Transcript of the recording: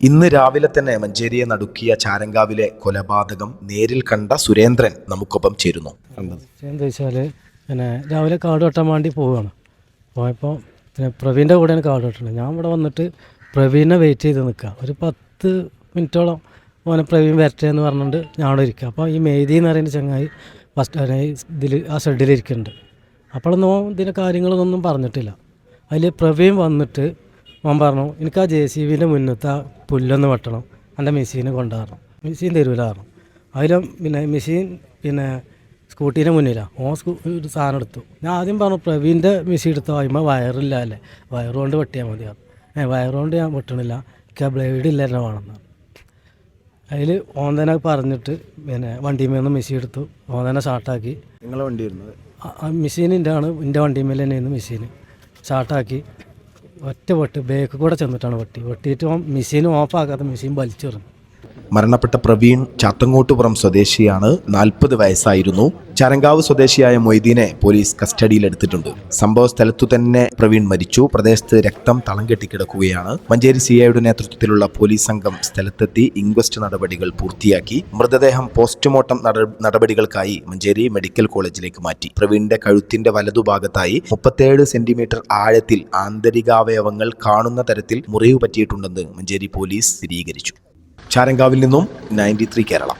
ഇന്ന് രാവിലെ തന്നെ മഞ്ചേരിയെ നടുക്കിയ ചാരങ്കാവിലെ കൊലപാതകം നേരിൽ കണ്ട സുരേന്ദ്രൻ നമുക്കൊപ്പം ചേരുന്നു. എന്താ വെച്ചാൽ പിന്നെ രാവിലെ കാട് വെട്ടാൻ വേണ്ടി പോവുകയാണ്. പോയപ്പോൾ പിന്നെ പ്രവീന്റെ കൂടെയാണ് കാട് വെട്ടുന്നത് ഞാൻ ഇവിടെ വന്നിട്ട് പ്രവീനെ വെയിറ്റ് ചെയ്ത് നിൽക്കുക ഒരു പത്ത് മിനിറ്റോളം ഓനെ പ്രവീൺ വരട്ടെ എന്ന് പറഞ്ഞിട്ട് ഞാനവിടെ ഇരിക്കുക അപ്പോൾ ഈ മെയ്തി എന്ന് പറയുന്ന ചങ്ങായി ഫസ്റ്റ് ഇതിൽ ആ ഷെഡിൽ ഇരിക്കുന്നുണ്ട്. അപ്പോഴൊന്നും ഇതിന്റെ കാര്യങ്ങളൊന്നും പറഞ്ഞിട്ടില്ല. അതിൽ പ്രവീൺ വന്നിട്ട് ഓൻ പറഞ്ഞു എനിക്ക് ആ ജെ സി ബിന്റെ മുന്നത്തെ ആ പുല്ലൊന്ന് വെട്ടണം. എന്റെ മെഷീന് കൊണ്ടുവരണം. മെഷീൻ തരൂല പറഞ്ഞു. അതിലും പിന്നെ മെഷീൻ പിന്നെ സ്കൂട്ടീന്റെ മുന്നിലാണ് ഓൻ സ്കൂ ഒരു സാധനം എടുത്തു. ഞാൻ ആദ്യം പറഞ്ഞു പ്രവീന്റെ മെഷീൻ എടുത്തോ? അതിന്മേൽ വയറില്ല അല്ലേ? വയർ കൊണ്ട് വെട്ടിയാൽ മതി ഏ വയറുകൊണ്ട് ഞാൻ വെട്ടണില്ല. എനിക്ക് ആ ബ്ലേഡ് ഇല്ല വേണമെന്ന് അതിൽ ഓൻ തന്നെ പറഞ്ഞിട്ട് പിന്നെ വണ്ടിയിൽ നിന്ന് മെഷീൻ എടുത്തു. ഓൻ തന്നെ ഷാർട്ടാക്കി നിങ്ങളെ വണ്ടി മെഷീൻ മെഷീനിന്റെ ആണ് എന്റെ വണ്ടിമേൽ തന്നെയായിരുന്നു മെഷീൻ. ഷാർട്ടാക്കി ഒറ്റ വെട്ട് ബേക്ക് കൂടെ ചെന്നിട്ടാണ് വെട്ടി വെട്ടിയിട്ട് മെഷീൻ ഓഫാക്കാത്ത മെഷീൻ വലിച്ചെറിഞ്ഞു. മരണപ്പെട്ട പ്രവീൺ ചാത്തങ്ങോട്ടുപുറം സ്വദേശിയാണ്. നാൽപ്പത് വയസ്സായിരുന്നു. ചരങ്കാവ് സ്വദേശിയായ മൊയ്തീനെ പോലീസ് കസ്റ്റഡിയിലെടുത്തിട്ടുണ്ട്. സംഭവ സ്ഥലത്തു തന്നെ പ്രവീൺ മരിച്ചു. പ്രദേശത്ത് രക്തം തളം കെട്ടിക്കിടക്കുകയാണ് മഞ്ചേരി സി ഐയുടെ നേതൃത്വത്തിലുള്ള പോലീസ് സംഘം സ്ഥലത്തെത്തി ഇൻക്വസ്റ്റ് നടപടികൾ പൂർത്തിയാക്കി. മൃതദേഹം പോസ്റ്റ്മോർട്ടം നടപടികൾക്കായി മഞ്ചേരി മെഡിക്കൽ കോളേജിലേക്ക് മാറ്റി. പ്രവീണിന്റെ കഴുത്തിന്റെ വലതുഭാഗത്തായി മുപ്പത്തേഴ് സെന്റിമീറ്റർ ആഴത്തിൽ ആന്തരികാവയവങ്ങൾ കാണുന്ന തരത്തിൽ മുറിവ് പറ്റിയിട്ടുണ്ടെന്ന് മഞ്ചേരി പോലീസ് സ്ഥിരീകരിച്ചു. ചാരങ്കാവിൽ നിന്നും നയന്റി ത്രീ കേരള.